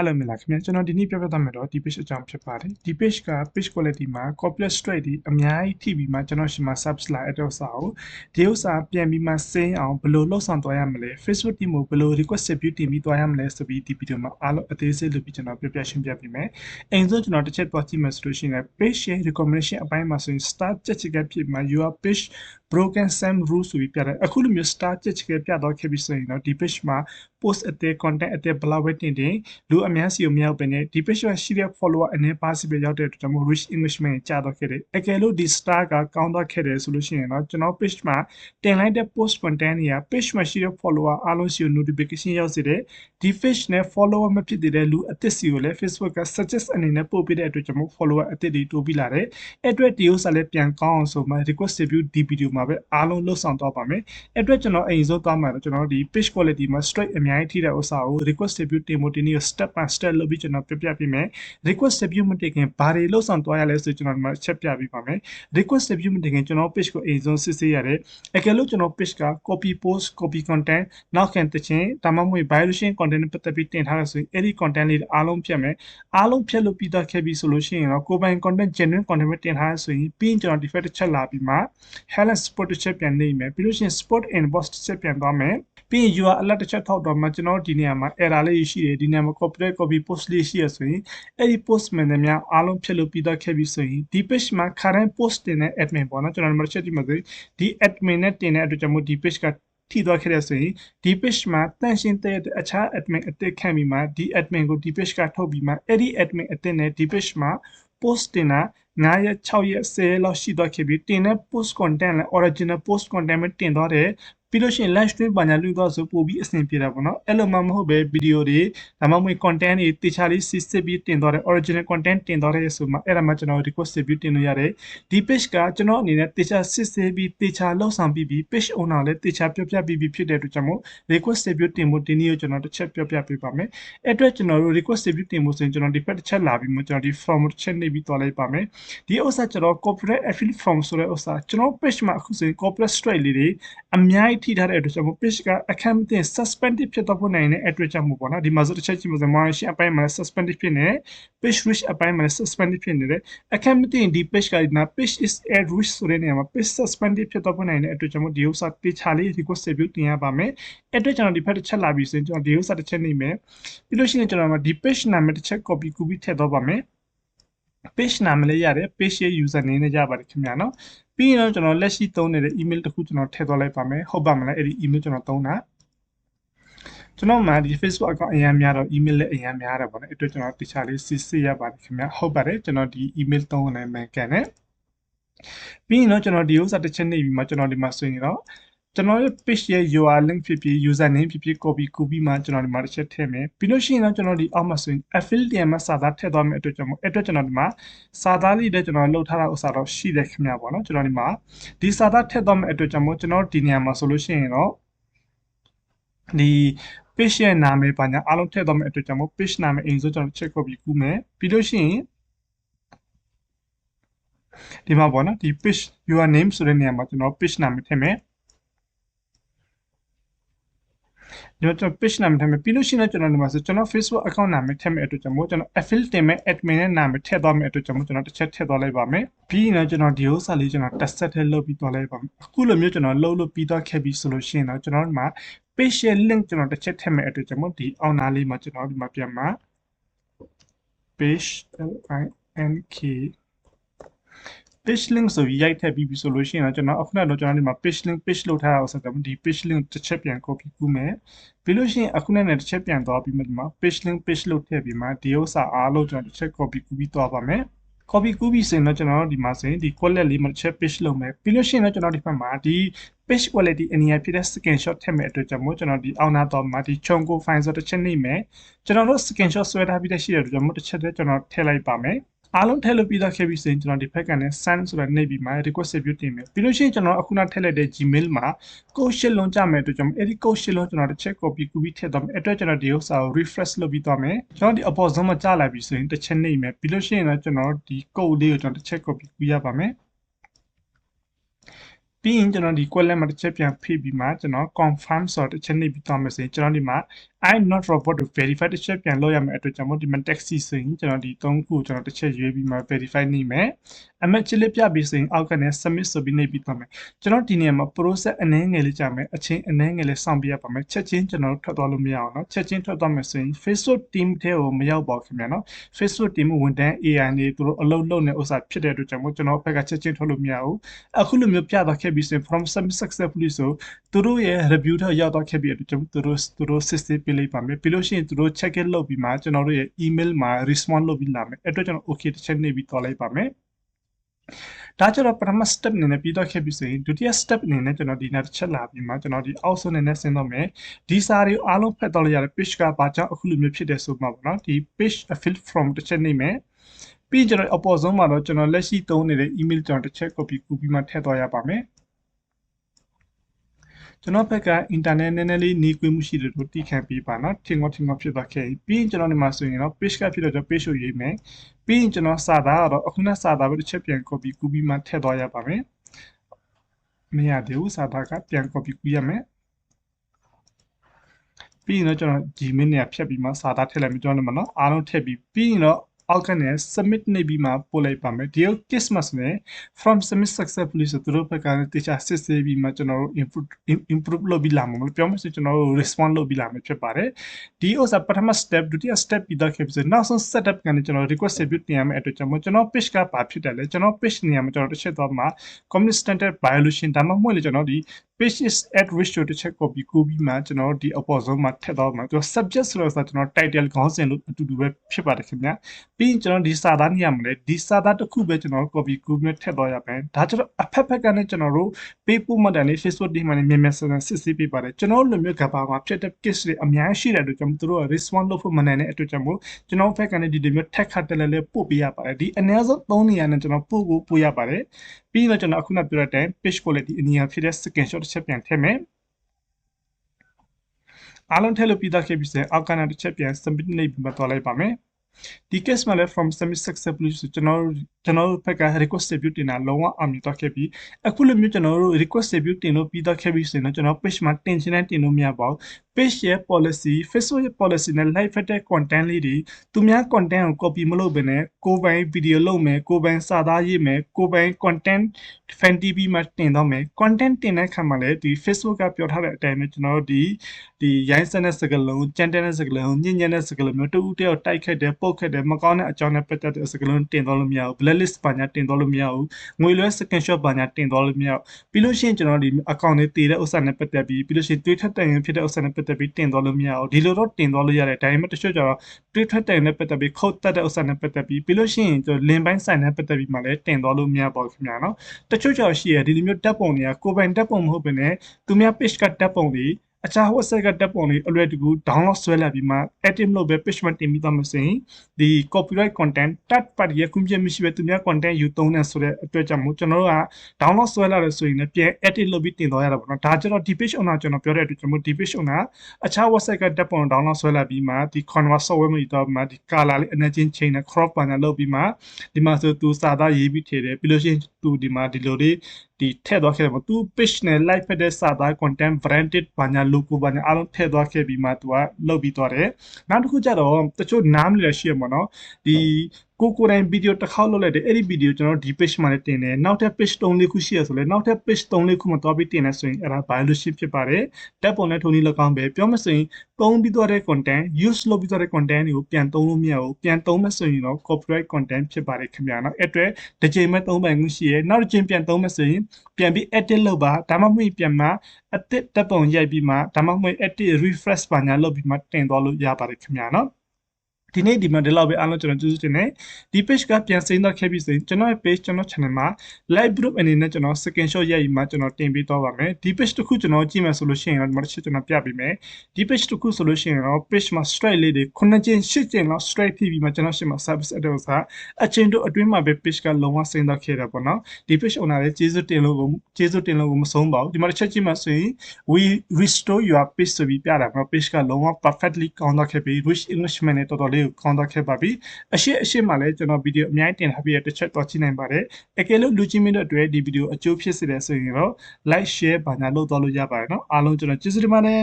Hello မင်္ဂလာခင်ဗျာကျွန်တော်ဒီနေ့ပြောပြသွားမယ်တော့ဒီ page အကြောင်းဖြစ်ပါတယ်ဒီ page က page quality မှာ copy straight ဒီအများကြီးထိပြီးမှကျွန်တော်ရှင်မှာ subs လာအဲ့တော့စာကိုဒီဥစ္စာပြန်ပြီးမှစင်းအောင်ဘယ်လိုလှုပ်ဆောင်သွားရမလဲ Facebook team ကိုဘယ်လို request view တင်ပြီးသွားရမလဲဆိုပြီးဒီ video မှာအားလုံးအသေးစိတ်လုပ်ပြီးကျွန်တော်ပြပြရှင်းပြပေးမယ်အရင်ဆုံးကျွန်တော်တစ်ချက်သွားကြည့်မယ်ဆိုလို့ရှိရင် page share recommendation အပိုင်းမှာဆိုရင် start ချက်ချက်ကဖြစ်မှာ your page broken sam rule ဆိုပြီးပြတယ်အခုလိုမျိုး start ချက်ချက်ကပြတော့ခဲ့ပြီဆိုရင်တော့ဒီ page မှာ post အသေး content အသေး blog ဝဲတင်တင်လူအများစီကိုမရောက်ဘဲနဲ့ဒီ page မှာရှိတဲ့ follower အနေပါစီပဲရောက်တဲ့အတွက်ကြောင့်မို့ rich englishman ကြာတော့ခဲ့တယ်အကယ်လို့ဒီ star ကကောင်းတော့ခဲ့တယ်ဆိုလို့ရှိရင်တော့ကျွန်တော် page မှာတင်လိုက်တဲ့ post content တွေက page မှာရှိတဲ့ follower အားလုံးစီကို notification ရောက်စေတယ်ဒီ page နဲ့ follower မဖြစ်သေးတဲ့လူအသစ်စီကိုလည်း Facebook က suggest အနေနဲ့ပို့ပေးတဲ့အတွက်ကြောင့်မို့ follower အသစ်တွေတိုးပြီးလာတယ်အဲ့အတွက်ဒီဥစ္စာလည်းပြန်ကောင်းအောင်ဆိုမှ request review ဒီ video မှာပဲအားလုံးလှုပ်ဆောင်တော့ပါမယ်အဲ့အတွက်ကျွန်တော်အရင်ဆုံးသွားမှာတော့ကျွန်တော်ဒီ page quality မှာ straight အများကြီးထိတဲ့ဥစ္စာကို request review တင်ဖို့ဒီနေ့ step by step လုပ်ပြီးကျွန်တော်ပြပြပေးမယ် request review မတင်ခင်ဘာတွေလှုပ်ဆောင်သွားရလဲဆိုကျွန်တော်ဒီမှာချက်ပြပေးပါမယ် request review မတင်ခင်ကျွန်တော် page ကိုအရင်ဆုံးစစ်ဆေးရတယ်အကယ်လို့ကျွန်တော် page က copy post copy content နောက်ခံတခြင်းဒါမှမဟုတ် violation content နဲ့ပတ်သက်ပြီးတင်ထားရဆိုရင်အဲ့ဒီ content လေးအားလုံးဖြတ်မယ်အားလုံးဖြတ်လို့ပြီးတော့ခဲ့ပြီဆိုလို့ရှိရင်တော့ကိုယ်ပိုင် content genuine content ပဲတင်ထားရဆိုရင်ပြီးရင်ကျွန်တော် defect တစ်ချက်လာပြီးမှ Helen Sport တစ်ချက်ပြန်နေမယ်ပြီးလို့ရှိရင် Sport inbox တစ်ချက်ပြန်သွားမယ်ပြီးရင် URL alert တစ်ချက်ထောက်တော့မှကျွန်တော်ဒီနေရာမှာ error လေးရှိတယ်ဒီနေရာမှာ copyright copy post လေးရှိရဆိုရင်အဲ့ဒီ post မှန်တယ်များအားလုံးဖြတ်လို့ပြီးတော့ခဲ့ပြီဆိုရင်ဒီ page မှာ current post တင်တဲ့ admin ပေါ့နော်ကျွန်တော်ဒီမှာချက်ကြည့်မှာဆိုရင်ဒီ admin နဲ့တင်တဲ့အတွက်ကြောင့်မို့ဒီ page က ထိသွားခဲ့တဲ့ဆိုရင်ဒီ page မှာတန့်ရှင်းတဲ့အခြား admin အသစ်ခံပြီးမှဒီ admin ကိုဒီ page ကထုတ်ပြီးမှအဲ့ဒီ admin အသစ်နဲ့ဒီ page မှာ post တင်တာ9ရက်6ရက်10ရက်လောက်ရှိသွားခဲ့ပြီးတင်တဲ့ post content လည်း original post content ပဲတင်သွားတယ် ပြီးလို့ရှိရင် live stream ပါညာလူတော့ဆိုပို့ပြီးအဆင်ပြေတာပေါ့နော်အဲ့လိုမှမဟုတ်ပဲဗီဒီယိုတွေဒါမှမဟုတ် content တွေတေချာလေးစစ်စစ်ပြီးတင်သွားတယ် original content တင်သွားတယ်ဆိုမှအဲ့ဒါမှကျွန်တော် request ပြီးတင်လို့ရတယ်ဒီ page ကကျွန်တော်အနေနဲ့တေချာစစ်စစ်ပြီးတေချာလောက်ဆောင်ပြီးပြီး page owner လည်းတေချာပြောပြပြီးပြီးဖြစ်တဲ့အတွက်ကြောင့်မို့ request ပြီးတင်ဖို့ဒီနေ့ကိုကျွန်တော်တစ်ချက်ပြောပြပေးပါမယ်အဲ့အတွက်ကျွန်တော်တို့ request ပြီးတင်ဖို့ဆိုရင်ကျွန်တော်ဒီ page တစ်ချက်လာပြီးမှကျွန်တော်ဒီ form တစ်ချက်နေပြီးသွားလိုက်ပါမယ်ဒီဥစ္စာကျွန်တော် corporate affiliate form ဆိုတဲ့ဥစ္စာကျွန်တော် page မှာအခုဆိုရင် corporate strike လေးတွေအများကြီးထိထားတဲ့အတွက်ကြောင့်မို့ page ကအခက်မတင် suspended ဖြစ်တော့ဖို့နိုင်တဲ့အတွက်ကြောင့်မို့ပေါ့နော်ဒီမှာဆိုတစ်ချက်ကြည့်လို့ဆို monetization အပိုင်းမှာ suspended ဖြစ်နေ page reach အပိုင်းမှာ suspended ဖြစ်နေတယ်အခက်မတင်ဒီ page ကဒီမှာ page is at risk ဆိုတဲ့နေရာမှာ page suspended ဖြစ်တော့ဖို့နိုင်တဲ့အတွက်ကြောင့်မို့ဒီဥစ္စာတေချာလေး request review တင်ရပါမယ်အဲ့အတွက်ကျွန်တော်ဒီဖက်တစ်ချက်လာပြီးဆိုရင်ကျွန်တော်ဒီဥစ္စာတစ်ချက်နေမယ်ပြီးလို့ရှိရင်ကျွန်တော်ဒီ page နာမည်တစ်ချက် copy ကူပြီးထည့်တော့ပါမယ် page နာမည်လေးရတယ် page ရဲ့ user name နဲ့ရပါတယ်ခင်ဗျာနော် ပြီးရင်တော့ကျွန်တော်လက်ရှိသုံးနေတဲ့ email တစ်ခုကျွန်တော်ထည့်သွားလိုက်ပါမယ်ဟုတ်ပါမလားအဲ့ဒီ email ကျွန်တော်သုံးတာကျွန်တော်မှဒီ Facebook account အရင်များတော့ email လည်းအရင်များတယ်ပေါ့နော်အဲ့အတွက်ကျွန်တော်တခြားလေးစစ်စစ်ရပါတယ်ခင်ဗျာဟုတ်ပါတယ်ကျွန်တော်ဒီ email သုံးနေမှကန်တယ်ပြီးရင်တော့ကျွန်တော်ဒီဥစ္စာတစ်ချက်နေပြီးမှကျွန်တော်ဒီမှာဆိုရင်တော့ ကျွန်တော်ရဲ့ page ရဲ့ URL link ဖြစ်ဖြစ် user name ဖြစ်ဖြစ် copy ကူပြီးမှကျွန်တော်ဒီမှာတစ်ချက်ထည့်မယ်ပြီးလို့ရှိရင်တော့ကျွန်တော်ဒီအောက်မှာဆိုရင် affiliate မှာစာသားထည့်သွားမယ်အတွက်ကြောင့်အဲ့အတွက်ကျွန်တော်ဒီမှာစာသားလေးတွေကျွန်တော်လှုပ်ထားတာဥစ္စာတော့ရှိတယ်ခင်ဗျာပေါ့နော်ကျွန်တော်ဒီမှာဒီစာသားထည့်သွားမယ်အတွက်ကြောင့်မို့ကျွန်တော်ဒီနေရာမှာဆိုလို့ရှိရင်တော့ဒီ page ရဲ့နာမည်ပါညာအားလုံးထည့်သွားမယ်အတွက်ကြောင့်မို့ page နာမည်အရင်ဆုံးကျွန်တော် check copy ကူးမယ်ပြီးလို့ရှိရင်ဒီမှာပေါ့နော်ဒီ page your name ဆိုတဲ့နေရာမှာကျွန်တော် page နာမည်ထည့်မယ် ကျွန်တော် page နာမည်ထည့်မယ်ပြီးလို့ရှိရင်ကျွန်တော်ဒီမှာဆိုကျွန်တော် Facebook account နာမည်ထည့်မယ်အတွက်ကြောင့်မို့ကျွန်တော် affiliate တင်မဲ့ admin နဲ့နာမည်ထည့်သွားမယ်အတွက်ကြောင့်မို့ကျွန်တော်တစ်ချက်ထည့်သွားလိုက်ပါမယ်ပြီးရင်တော့ကျွန်တော်ဒီဥစ္စာလေးကျွန်တော် test set ထဲလုပ်ပြီးသွားလိုက်ပါမယ်အခုလိုမျိုးကျွန်တော်လုပ်လို့ပြီးသွားခဲ့ပြီဆိုလို့ရှိရင်တော့ကျွန်တော်ဒီမှာ page link ကျွန်တော်တစ်ချက်ထည့်မယ်အတွက်ကြောင့်မို့ဒီအောက်နားလေးမှာကျွန်တော်ဒီမှာပြန်မှာ page link page link ဆိုပြီးရိုက်ထည့်ပြီးပြီဆိုလို့ရှိရင်တော့ကျွန်တော်အခုနကတော့ကျွန်တော်ဒီမှာ page link page လုပ်ထားတာဆိုတော့ဒီ page link တစ်ချက်ပြန် copy ကူးမယ်ပြီးလို့ရှိရင်အခုနဲ့တစ်ချက်ပြန်သွားပြီးမှဒီမှာ page link page လုပ်ထည့်ပြီးမှဒီဥစ္စာအားလုံးကျွန်တော်တစ်ချက် copy ကူးပြီးသွားပါမယ် copy ကူးပြီးဆိုရင်တော့ကျွန်တော်ဒီမှာဆိုရင်ဒီ quality လေးမှာတစ်ချက် page လုပ်မယ်ပြီးလို့ရှိရင်တော့ကျွန်တော်ဒီဘက်မှာဒီ page quality အနေနဲ့ဖြစ်တဲ့ screenshot ထည့်မဲ့အတွက်ကြောင့်မို့ကျွန်တော်ဒီအောက်နာတော့မှာဒီ chunko file ဆိုတစ်ချက်နေမယ်ကျွန်တော်တို့ screenshot ဆွဲထားပြီးတဲ့ရှိတဲ့အတွက်ကြောင့်မို့တစ်ချက်တည်းကျွန်တော်ထည့်လိုက်ပါမယ် အားလုံးထည့်လို့ပြီးသားခဲ့ပြီဆိုရင်ကျွန်တော်ဒီဖက်ကနေ send ဆိုတာနှိပ်ပြီးမှ request view တင်မယ်ပြီးလို့ရှိရင်ကျွန်တော်အခုနထည့်လိုက်တဲ့ Gmail မှာ code ရှစ်လုံးကြမယ်အတွက်ကျွန်တော်အဲ့ဒီ code ရှစ်လုံးကျွန်တော်တစ်ချက် copy ကူပြီးထည့်သွားမယ်အဲ့အတွက်ကျွန်တော်ဒီဥစ္စာကို refresh လုပ်ပြီးသွားမယ်ကျွန်တော်ဒီအပေါ်ဆုံးမှာကြာလာပြီဆိုရင်တစ်ချက်နှိပ်မယ်ပြီးလို့ရှိရင်တော့ကျွန်တော်ဒီ code လေးကိုကျွန်တော်တစ်ချက် copy ကူရပါမယ်ပြီးရင်ကျွန်တော်ဒီ query မှာတစ်ချက်ပြန်ဖိပြီးမှကျွန်တော် confirm ဆိုတော့တစ်ချက်နှိပ်ပြီးသွားမယ်ဆိုရင်ကျွန်တော်ဒီမှာ I'm not robot to verify တစ်ချက်ပြန်လုပ်ရမယ်အတွက်ကျွန်တော်ဒီမှာ taxi ဆိုရင်ကျွန်တော်ဒီ၃ခုကျွန်တော်တစ်ချက်ရွေးပြီးမှ verify နေမယ်အမက်ချစ်လေးပြပြီးဆိုရင်အောက်ကနေ submit ဆိုပြီးနေပြီးသွားမယ်ကျွန်တော်ဒီနေရာမှာ process အနည်းငယ်လေးကြာမယ်အချင်းအနည်းငယ်လေးစောင့်ပြရပါမယ်ချက်ချင်းကျွန်တော်ထွက်သွားလို့မရအောင်နော်ချက်ချင်းထွက်သွားမယ်ဆိုရင် Facebook team ထဲကိုမရောက်ပါဘူးခင်ဗျာနော် Facebook team ဝန်ထမ်း AI နေသူတို့အလုပ်လုပ်နေဥစ္စာဖြစ်တဲ့အတွက်ကြောင့်မို့ကျွန်တော်ဘက်ကချက်ချင်းထွက်လို့မရဘူးအခုလိုမျိုးပြသွားခဲ့ပြီးဆိုရင် from submit successfully ဆိုသူတို့ရဲ့ review ထဲရောက်သွားခဲ့ပြီးအတွက်ကျွန်တော်တို့သူတို့ system ပြလိုက်ပါမယ်ပြီးလို့ရှိရင်သူတို့ check in လုပ်ပြီးမှကျွန်တော်တို့ရဲ့ email မှာ respond လုပ်ပြီးလာမယ်အဲ့အတွက်ကျွန်တော် okay တစ်ချက်နေပြီးသွားလိုက်ပါမယ်ဒါကြတော့ပထမ step အနေနဲ့ပြီးတော့ခဲ့ပြီဆိုရင်ဒုတိယ step အနေနဲ့ကျွန်တော်ဒီနေ့တစ်ချက်လာပြီးမှကျွန်တော်ဒီအောက်ဆုံးအနေနဲ့ဆင်းတော့မယ်ဒီစာတွေအားလုံးဖတ်တော့လို့ရတဲ့ page ကဘာကြောင့်အခုလိုမျိုးဖြစ်တယ်ဆိုမှပေါ့နော်ဒီ page fill from တစ်ချက်နေမယ်ပြီးကျွန်တော်အပေါ်ဆုံးမှာတော့ကျွန်တော်လက်ရှိသုံးနေတဲ့ email ကျွန်တော်တစ်ချက် copy ကူးပြီးမှထည့်သွားရပါမယ် ကျွန်တော်ဘက်က internet နည်းနည်းလေးနေကွေးမှုရှိတယ်လို့တိခံပေးပါနော်ထင်ငေါထင်ငေါဖြစ်သွားခဲ့ပြီးရင်ကျွန်တော်ဒီမှာဆိုရင်တော့ page ကဖြစ်တော့ကျွန်တော် page ကိုရေးမယ်ပြီးရင်ကျွန်တော်စာသားကတော့အခုနစာသားပဲတစ်ချက်ပြန် copy ကူးပြီးမှထည့်သွားရပါမယ်မရသေးဘူးစာသားကပြန် copy ကူးရမယ်ပြီးရင်တော့ကျွန်တော် Gmail နဲ့ဖြတ်ပြီးမှစာသားထည့်လိုက်မယ်ကျွန်တော်တို့မနော်အားလုံးထည့်ပြီးပြီးရင်တော့ အောက်ကနေ submit နေပြီးမှပို့လိုက်ပါမယ်ဒီ case မှာဆိုရင် from submit successfully ဆိုသူတို့ဘက်ကတခြားစစ်ဆေးပြီးမှကျွန်တော်တို့ improve improve လုပ်ပြီးလာမှာမလို့ပြောမှဆိုကျွန်တော်တို့ respond လုပ်ပြီးလာမှာဖြစ်ပါတယ်ဒီဥစ္စာပထမ step ဒုတိယ step ပြီးတော့ခဲ့ပြီးဆိုနောက်ဆုံး setup ကနေကျွန်တော် request submit တင်ရမယ့်အတွက်ကြောင့်ကျွန်တော် page ကဘာဖြစ်တယ်လဲကျွန်တော် page နေရာမှာကျွန်တော်တစ်ချက်တော့မှာ community standard violation ဒါမှမဟုတ်လေကျွန်တော်ဒီ page is at ratio တစ်ချက် copy ကူးပြီးမှကျွန်တော်ဒီအပေါ်ဆုံးမှာထည့်တော့မှာသူ subject ဆိုတော့ကျွန်တော် title ခေါင်းစဉ်လို့အတူတူပဲဖြစ်ပါတယ်ခင်ဗျာပြီးရင်ကျွန်တော်ဒီစာသားနေရာမှာလေဒီစာသားတစ်ခုပဲကျွန်တော် copy ကူးပြီးထည့်တော့ရမယ်ဒါကျတော့အဖက်ဖက်ကနဲ့ကျွန်တော်တို့ပေးပို့မှတ်တယ်လေ Facebook ဒီမှာနေမြန်မြန်ဆန်ဆန်စစ်ဆေးပေးပါတယ်ကျွန်တော်လိုမျိုးကဘာမှာဖြစ်တဲ့ case တွေအများကြီးရှိတဲ့အတွက်ကြောင့်သူတို့က respond လုပ်ဖို့မနိုင်တဲ့အတွက်ကြောင့်မို့ကျွန်တော်ဖက်ကနေဒီလိုမျိုး tag ခတ်တယ်လည်းပို့ပေးရပါတယ်ဒီအနည်းဆုံး3နေရာနဲ့ကျွန်တော်ပို့ဖို့ပို့ရပါတယ်ပြီးတော့ကျွန်တော်အခုနပြောတဲ့အတိုင်း page quality အနည်းဖြစ်တဲ့ screenshot တစ်ချက်ပြန်ထည့်မယ်အားလုံးထည့်လို့ပြီးသားခဲ့ပြီဆိုရင်အောက်ကနာတစ်ချက်ပြန် submit နေပြီးမှသွားလိုက်ပါမယ်ဒီ case မှာလည်း from submit successfully ဆိုကျွန်တော်ကျွန်တော်တို့ဘက်က request review တင်တာလုံးဝအောင်မြင်တော့ခဲ့ပြီအခုလိုမျိုးကျွန်တော်တို့ request review တင်လို့ပြီးတော့ခဲ့ပြီဆိုရင်တော့ကျွန်တော် page မှာတင်ချင်တဲ့တင်လို့မရပါဘူး page ရဲ့ policy Facebook ရဲ့ policy နဲ့ live ဖက်တဲ့ content လေးတွေသူများ content ကို copy မလုပ်ဘဲနဲ့ကိုယ်ပိုင် video လုပ်မယ်ကိုယ်ပိုင်စာသားရေးမယ်ကိုယ်ပိုင် content fan TV မှာတင်တော့မယ် content တင်တဲ့အခါမှာလည်းဒီ Facebook ကပြောထားတဲ့အတိုင်းပဲကျွန်တော်တို့ဒီဒီရိုင်းစက်တဲ့စကားလုံးကြမ်းတဲ့စကားလုံးညဉ့်ညံ့တဲ့စကားလုံးမျိုးတူတူတယောက်တိုက်ခတ်တယ်ပုတ်ခတ်တယ်မကောင်းတဲ့အကြောင်းနဲ့ပတ်သက်တဲ့စကားလုံးတင်တော့လို့မရဘူး blacklist ပါညာတင်တော့လို့မရဘူးငွေလွှဲ screenshot ပါညာတင်တော့လို့မရဘူးပြီးလို့ရှိရင်ကျွန်တော်ဒီ account တွေတည်တဲ့ဥစ္စာနဲ့ပတ်သက်ပြီးပြီးလို့ရှိရင်တွေးထက်တိုင်ရင်ဖြစ်တဲ့ဥစ္စာနဲ့ပတ်သက်ပြီးတင်တော့လို့မရဘူးဒီလိုတော့တင်တော့လို့ရတယ်ဒါပေမဲ့တချို့ကျတော့တွေးထက်တိုင်နဲ့ပတ်သက်ပြီးခုတ်တက်တဲ့ဥစ္စာနဲ့ပတ်သက်ပြီးပြီးလို့ရှိရင်ကျွန်တော်လင်ပိုင်းဆိုင်နဲ့ပတ်သက်ပြီးမှလည်းတင်တော့လို့မရပါဘူးခင်ဗျာနော်တချို့ကျတော့ရှိရဒီလိုမျိုးတက်ပုံတွေကကိုယ်ပိုင်တက်ပုံမဟုတ်ဘဲနဲ့သူများ page ကတက်ပုံတွေ အခြား website ကတက်ပုံတွေအလွယ်တကူ download ဆွဲလာပြီးမှ edit လုပ်ပဲ page မှာတင်ပြီးသားမစင်ဒီ copyright content tag party ရဲ့ခွင့်ပြုမရှိပဲသူများ content ယူသုံးနေဆိုတဲ့အတွက်ကြောင့်မို့ကျွန်တော်တို့က download ဆွဲလာတယ်ဆိုရင်လည်းပြန် edit လုပ်ပြီးတင်သွားရတာပေါ့နော်ဒါကြတော့ဒီ page owner ကျွန်တော်ပြောတဲ့အတွက်ကျွန်တော်ဒီ page owner အခြား website ကတက်ပုံ download ဆွဲလာပြီးမှဒီ Canva software မှာယူတော့မှဒီ color လေး energy change နဲ့ crop ပါညာလုပ်ပြီးမှဒီမှာဆိုသူစာသားရေးပြီးထည့်တယ်ပြီးလို့ရှိရင်သူဒီမှာဒီလိုလေး ဒီထည့်သွားခဲ့တယ်ပေါ့သူ page နဲ့ live ဖက်တဲ့စာသား content branded ဘာညာ logo ဘာညာအားလုံးထည့်သွားခဲ့ပြီးမှသူကလုပ်ပြီးသွားတယ်နောက်တစ်ခုကျတော့တချို့နားမလည်ရှိရမှာနော်ဒီ ကိုကိုတိုင်းဗီဒီယိုတစ်ခေါက်လုပ်လိုက်တယ်အဲ့ဒီဗီဒီယိုကျွန်တော်ဒီ page မှာလည်းတင်တယ်နောက်ထပ် page 3လေးခုရှိရဆိုလဲနောက်ထပ် page 3လေးခုမှာသွားပြီးတင်လဲဆိုရင်အဲ့ဒါ violation ဖြစ်ပါတယ်တက်ပုံနဲ့ထုံနည်း၎င်းပဲပြောမဆိုရင်သုံးပြီးသွားတဲ့ content use လုပ်ပြီးသွားတဲ့ content တွေကိုပြန်သုံးလို့မရဘူးပြန်သုံးမဲ့ဆိုရင်တော့ copyright content ဖြစ်ပါတယ်ခင်ဗျာနော်အဲ့အတွက်တစ်ချိန်မဲ့သုံးပိုင်မှုရှိရနောက်တစ်ချိန်ပြန်သုံးမဲ့ဆိုရင်ပြန်ပြီး edit လုပ်ပါဒါမှမဟုတ်ပြန်မှာအသစ်တက်ပုံရိုက်ပြီးမှဒါမှမဟုတ် edit refresh ပါညာလုပ်ပြီးမှတင်သွားလို့ရပါတယ်ခင်ဗျာနော် ဒီနေ့ဒီမှာဒီလောက်ပဲအားလုံးကျွန်တော်ကျေးဇူးတင်တယ်ဒီ page ကပြန်စိမ့်တော့ခဲ့ပြီဆိုရင်ကျွန်တော်ရဲ့ page ကျွန်တော် channel မှာ live group အနေနဲ့ကျွန်တော် screenshot ရိုက်ပြီးမှကျွန်တော်တင်ပေးတော့ပါမယ်ဒီ page တစ်ခုကျွန်တော်ကြည့်မယ်ဆိုလို့ရှိရင်တော့ဒီမှာတစ်ချက်ကျွန်တော်ပြပေးမယ်ဒီ page တစ်ခုဆိုလို့ရှိရင်တော့ page မှာ strike လေးတွေ9ကျင်း10ကျင်းလောက် strike ဖြစ်ပြီးမှကျွန်တော်ရှင်းမှာ service address ကအချင်းတို့အတွင်းမှာပဲ page ကလုံးဝစိမ့်တော့ခဲ့တာပေါ့နော်ဒီ page owner လည်းကျေးဇူးတင်လို့ကိုကျေးဇူးတင်လို့ကိုမဆုံးပါဘူးဒီမှာတစ်ချက်ကြည့်မှဆိုရင် we restore your page ဆိုပြီးပြတာပေါ့ page ကလုံးဝ perfectly ကောင်းတော့ခဲ့ပြီး rich englishman နဲ့တော်တော်လေးလေးကိုခေါင်းသွားခဲ့ပါပြီအရှိအရှိမှလည်းကျွန်တော်ဗီဒီယိုအများကြီးတင်ထားပြီးတစ်ချက်တော့ကြည့်နိုင်ပါတယ်အကယ်လို့လူချင်းမင်းတို့အတွက်ဒီဗီဒီယိုအကျိုးဖြစ်စေတယ်ဆိုရင်တော့ like share ဘာညာလုပ်သွားလို့ရပါတယ်နော်အားလုံးကျွန်တော်ကျေးဇူးတင်ပါတယ်